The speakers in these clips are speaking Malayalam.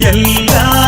எல்லாம்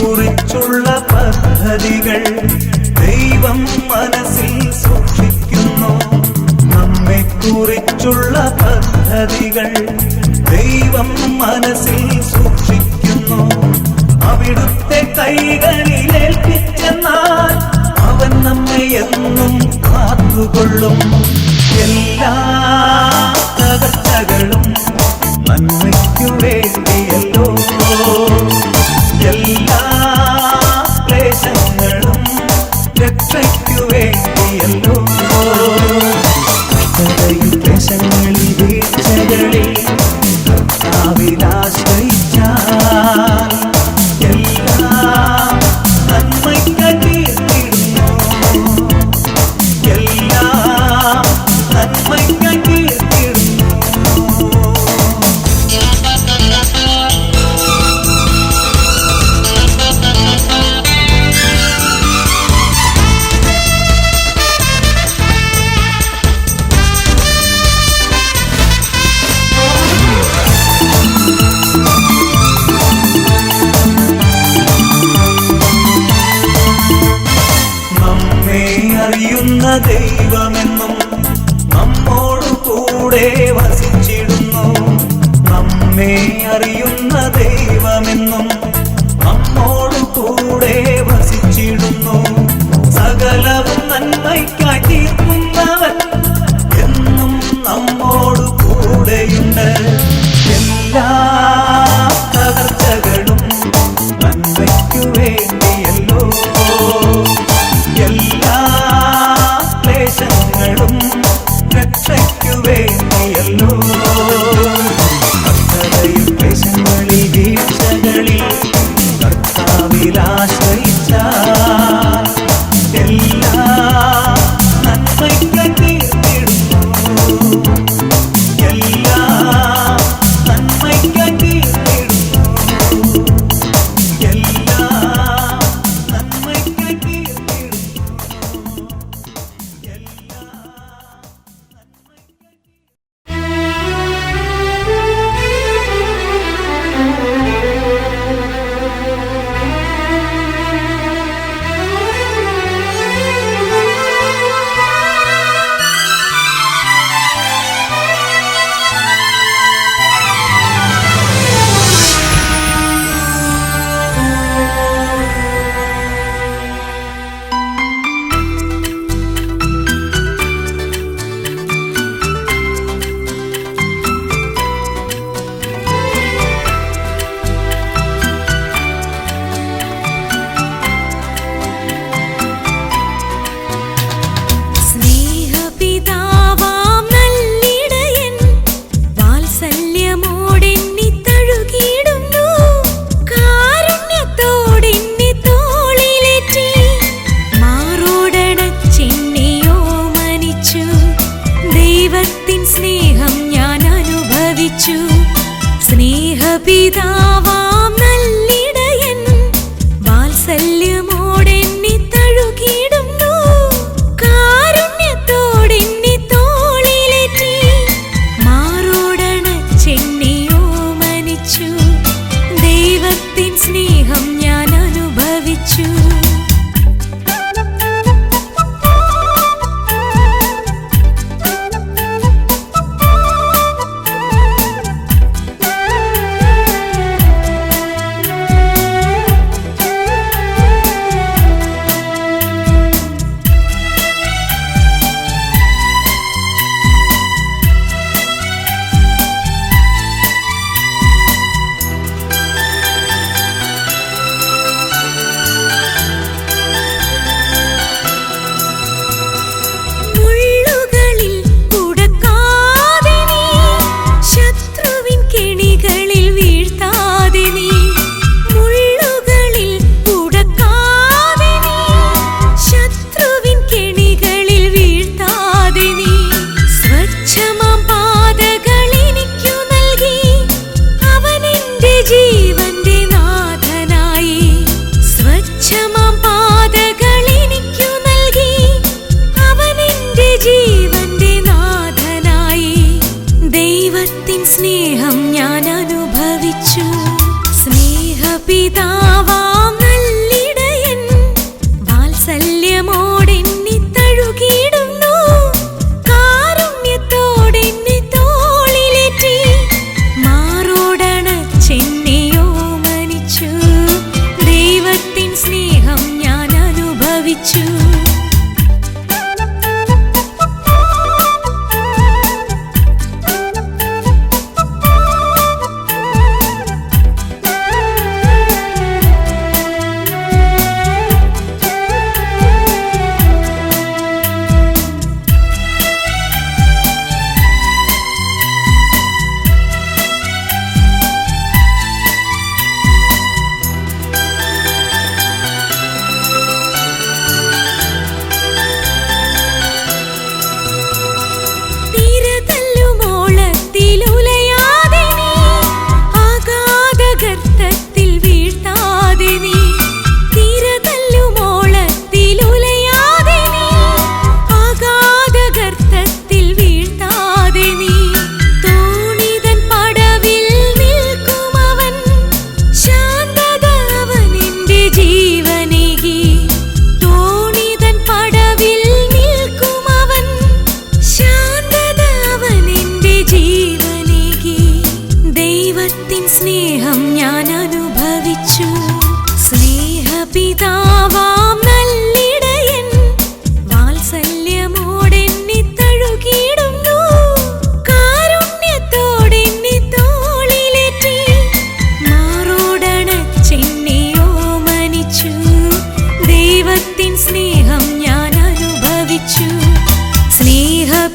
കുറിച്ചുള്ള പദ്ധതികൾ ദൈവം മനസ്സിൽ സൂക്ഷിക്കുന്നു. നമ്മെ കുറിച്ചുള്ള പദ്ധതികൾ ദൈവം മനസ്സിൽ സൂക്ഷിക്കുന്നു. അവിടുത്തെ കൈകളിലേൽപ്പിച്ചെന്നാൽ അവൻ നമ്മെ എന്നും കാത്തുകൊള്ളും. എല്ലാ തകർച്ചകളും നന്മയ്ക്കു വേണ്ടിയല്ലോ.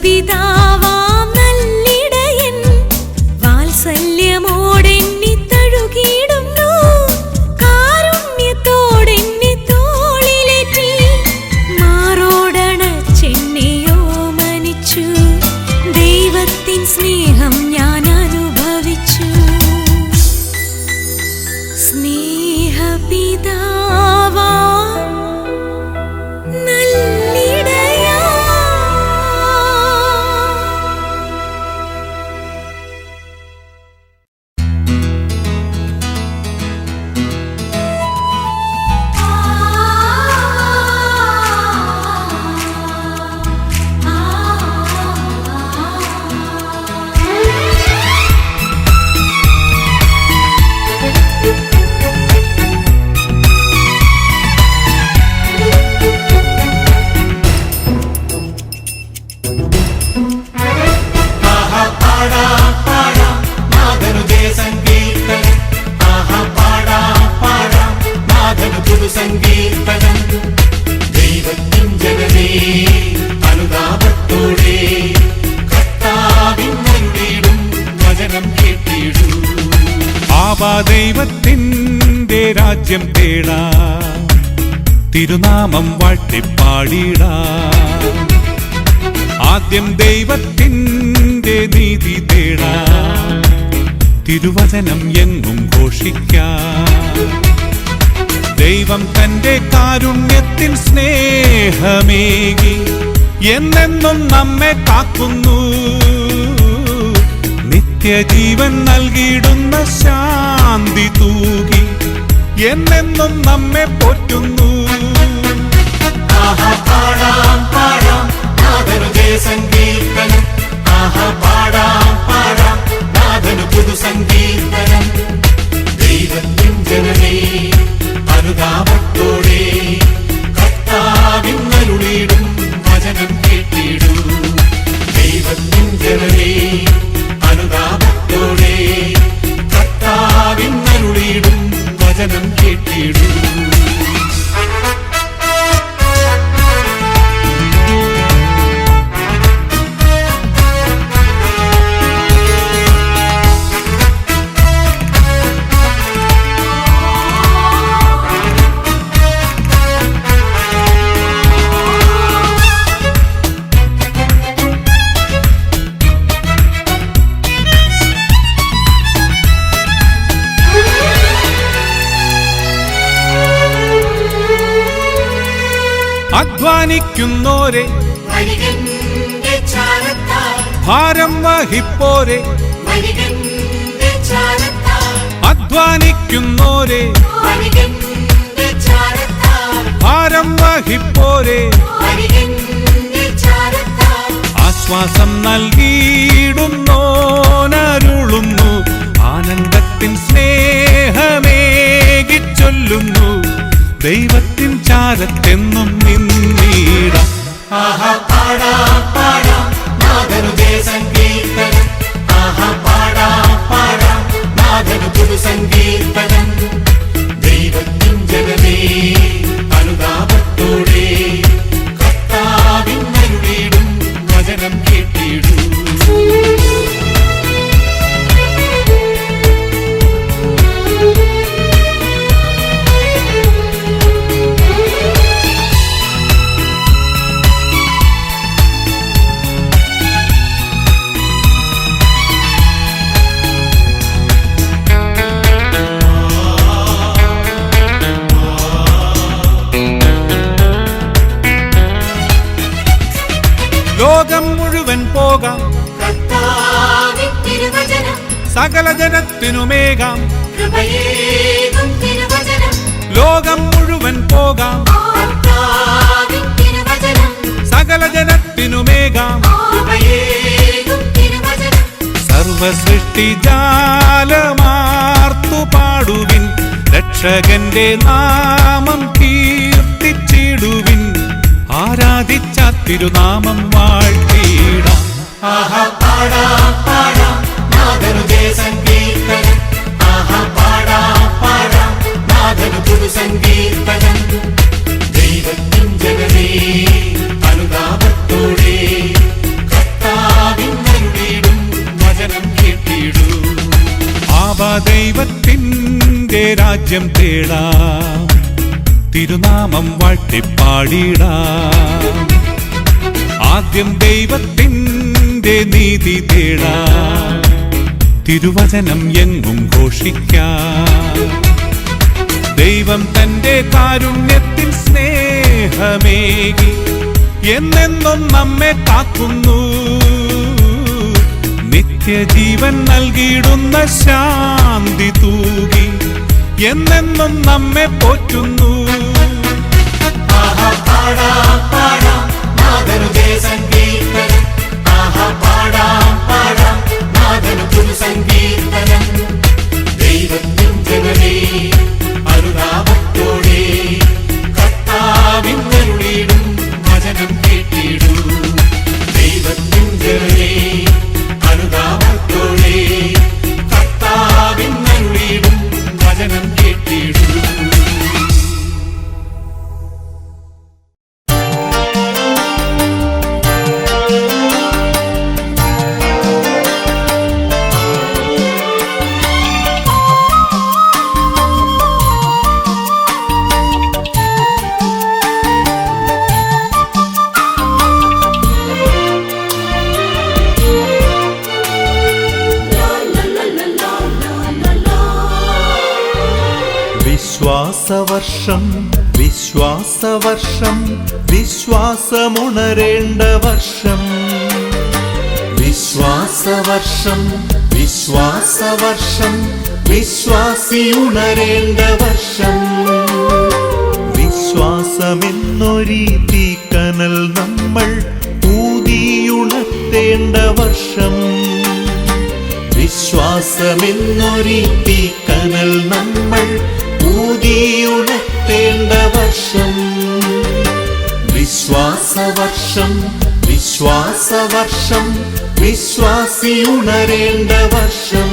vida. പാട്ടിപ്പാടിടാ ആദ്യം ദൈവത്തിന്റെ നീതി തേടാ. തിരുവചനം എങ്ങും ഘോഷിക്കാം. ദൈവം തന്റെ കാരുണ്യത്തിൽ സ്നേഹമേകി എന്നെന്നും നമ്മെ കാക്കുന്നു. നിത്യജീവൻ നൽകിയിടുന്ന ശാന്തി തൂകി എന്നെന്നും നമ്മെ പൊറ്റുന്നു. ആഹാ പാടാം പാടാം. നാഥനു ജയസങ്കീർത്തനം ആഹാ പാടാം പാടാം. നാഥനു പുതുസങ്കീർത്തനം ദൈവത്തിൻ ജനനേ അനുതാപത്തോടെ. കർത്താവിന്നരുളിയിടും വചനം കേട്ടിടൂ. ദൈവത്തിൻ ജനനേ ചാരത്താൽ. ഭാരം വഹിപ്പോരെ. അധ്വാനിക്കുന്നോരെ. ഭാരം വഹിപ്പോരെ. ആശ്വാസം നൽകിയിടുന്നോനരുളുന്നു. ആനന്ദത്തിൻ സ്നേഹമേകി ചൊല്ലുന്നു ദൈവത്തിൻ ചാരത്തെന്നും നിന്നീടാം. ആഹാ പാടാം പാടാം നാഥനു ജയസങ്കീർത്തനം ആഹാ പാടാം പാടാം നാഥനു പുതുസങ്കീർത്തനം ദൈവത്തിൻ ജനമേ അനുതാപത്തോടെ സർവസൃഷ്ടി ജാലമാർത്തു പാടുവിൻ. രക്ഷകന്റെ നാമം കീർത്തിച്ചിടുവിൻ. ആരാധിച്ച തിരുനാമം വാഴ്ത്തിയിടാം. ആഹാ ദൈവത്തിൻ ജനനേ ദൈവത്തിന്റെ രാജ്യം തേടാ. തിരുനാമം വാഴ്ത്തിപ്പാടിടാം. ആദ്യം ദൈവത്തിന്റെ നീതി തേടാ. തിരുവചനം എങ്ങും ഘോഷിക്കാം. ദൈവം തന്റെ കാരുണ്യത്തിൽ സ്നേഹമേകി എന്നെന്നും നമ്മെ കാക്കുന്നു. നിത്യജീവൻ നൽകിയിടുന്ന ശാന്തി തൂകി എന്നെന്നും നമ്മെ പോറ്റുന്നു. ആഹാ പാടാം വിശ്വാസമുണരേണ്ട വർഷം. വിശ്വാസവർഷം വിശ്വാസവർഷം വിശ്വാസി ഉണരേണ്ട വർഷം. വിശ്വാസമെന്നൊരീ തീക്കനൽ നമ്മൾ ഊതിയുണർത്തേണ്ട വർഷം. വിശ്വാസമെന്നൊരീ തീക്കനൽ നമ്മൾ ഊതിയുണർത്തേണ്ട വർഷം. വിശ്വാസവർഷം വിശ്വാസവർഷം വിശ്വാസി ഉണരേണ്ട വർഷം.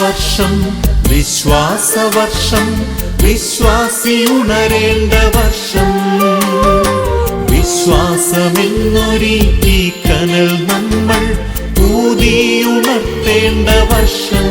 വിശ്വാസവർഷം വിശ്വാസവർഷം വിശ്വാസി ഉണരേണ്ട വർഷം. വിശ്വാസമെന്നൊരീ കനൽ നമ്മൾ ഊതിയുണർത്തേണ്ട വർഷം.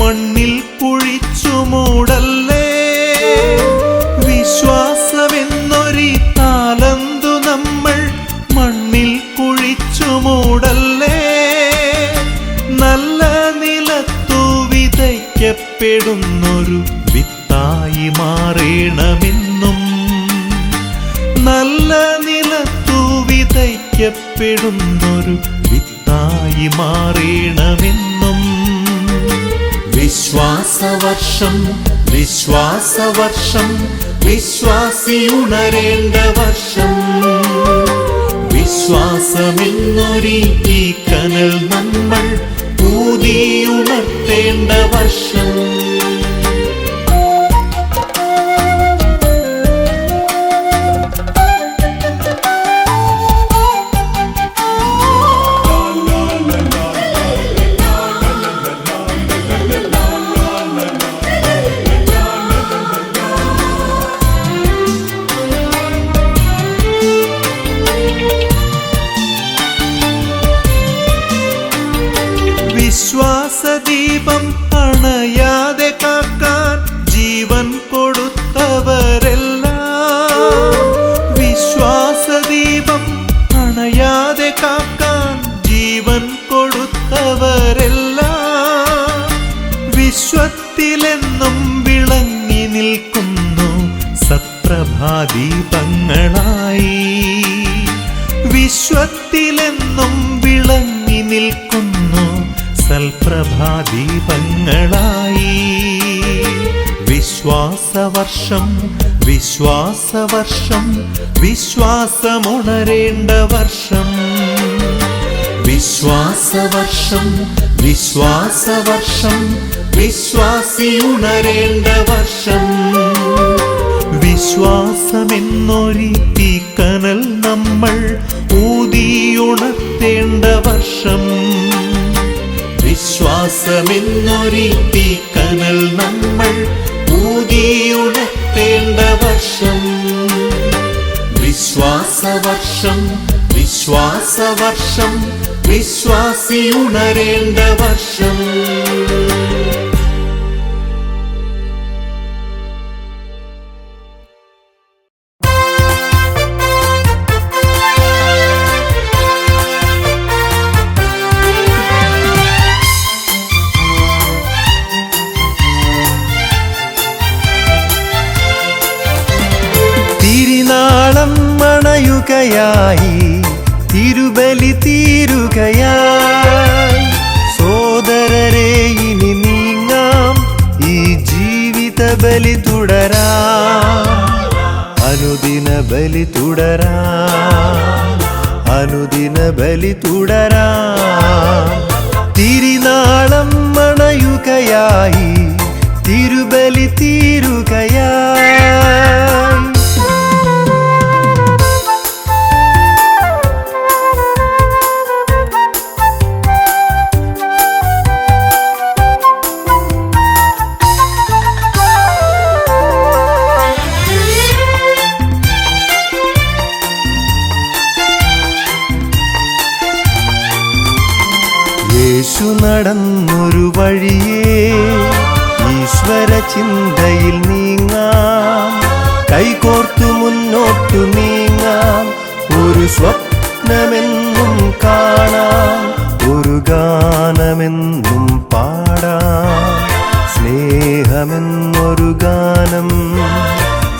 മണ്ണിൽ കുഴിച്ചു മൂടല്ലേ? വിശ്വാസമെന്നൊരു താലന്തു നമ്മൾ മണ്ണിൽ കുഴിച്ചു മൂടല്ലേ? നല്ല നിലത്തു വിതയ്ക്കപ്പെടുന്നൊരു വിത്തായി മാറേണമെന്നും നല്ല നിലത്തു വിതയ്ക്കപ്പെടുന്നൊരു വിത്തായി മാറേണമെന്നും വിശ്വാസവർഷം വിശ്വാസവർഷം വിശ്വാസി ഉണരേണ്ട വർഷം ഈ കനൽ നമ്മൾ ഊതിയുണർത്തേണ്ട വർഷം വിശ്വത്തിലെന്നും വിളങ്ങി നിൽക്കുന്നു സത്രഭാദീപങ്ങളായി. വിശ്വത്തിലെന്നും വിളങ്ങി നിൽക്കുന്നു സൽപ്രഭാദീപങ്ങളായി. വിശ്വാസവർഷം വിശ്വാസവർഷം വിശ്വാസമുണരേണ്ട വർഷം. വിശ്വാസവർഷം വിശ്വാസവർഷം വിശ്വാസി ഉണരേണ്ട വർഷം. വിശ്വാസമെന്നൊരി കനൽ നമ്മൾ ഊതിയുണർത്തേണ്ട വർഷം. വിശ്വാസമെന്നൊരി കനൽ നമ്മൾ ഊതിയുണർത്തേണ്ട വർഷം. വിശ്വാസവർഷം വിശ്വാസവർഷം വിശ്വാസി ഉണരേണ്ട വർഷം ും. മണയുകയായി തിരുബലി തീരുകയായി. സോദരരെ ഇനി നീങ്ങാം. ഈ ജീവിത ബലി തുടരാ. അനുദിന ബലി തുടരാം. അനുദിന ബലി തുടരാ. തിരിനാളം മണയുകയായി തിരുബലി തീരുകയായി. നടന്നൊരു വഴിയേ ഈശ്വര ചിന്തയിൽ നീങ്ങാം. കൈകോർത്തു മുന്നോട്ടു നീങ്ങാം. ഒരു സ്വപ്നമെന്നും കാണാം. ഒരു ഗാനമെന്നും പാടാം. സ്നേഹമെന്നൊരു ഗാനം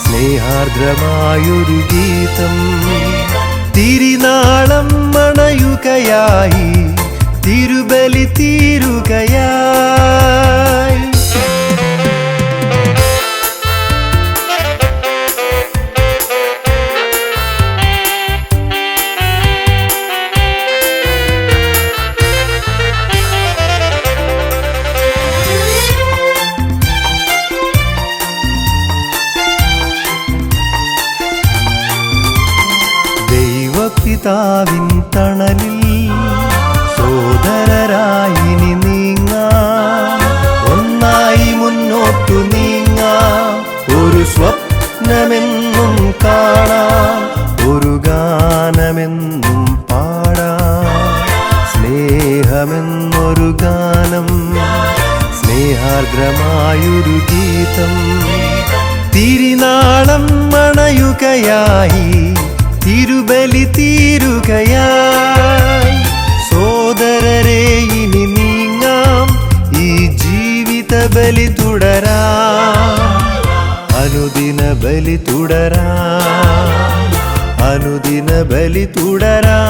സ്നേഹാർദ്രമായൊരു ഗീതം. തിരിനാളം മണയുകയായി തിരുബലി തീരുകയായി. ദൈവപിതാവിൻ തണലിൽ തീരുകയായി സോദരരെ ഇനി നീങ്ങാം. ഈ ജീവിത ബലി തുടരാ. അനുദിന ബലി തുടരാ. അനുദിന ബലി തുടരാ.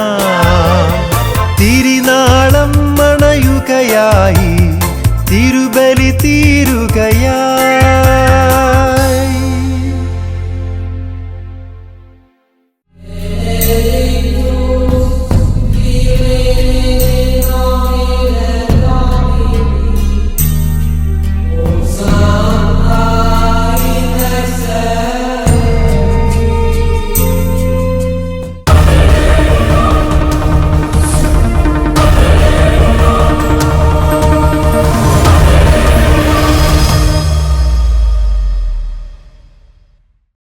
തിരിനാളം മണയുകയായി തിരുബലി തീരുകയായി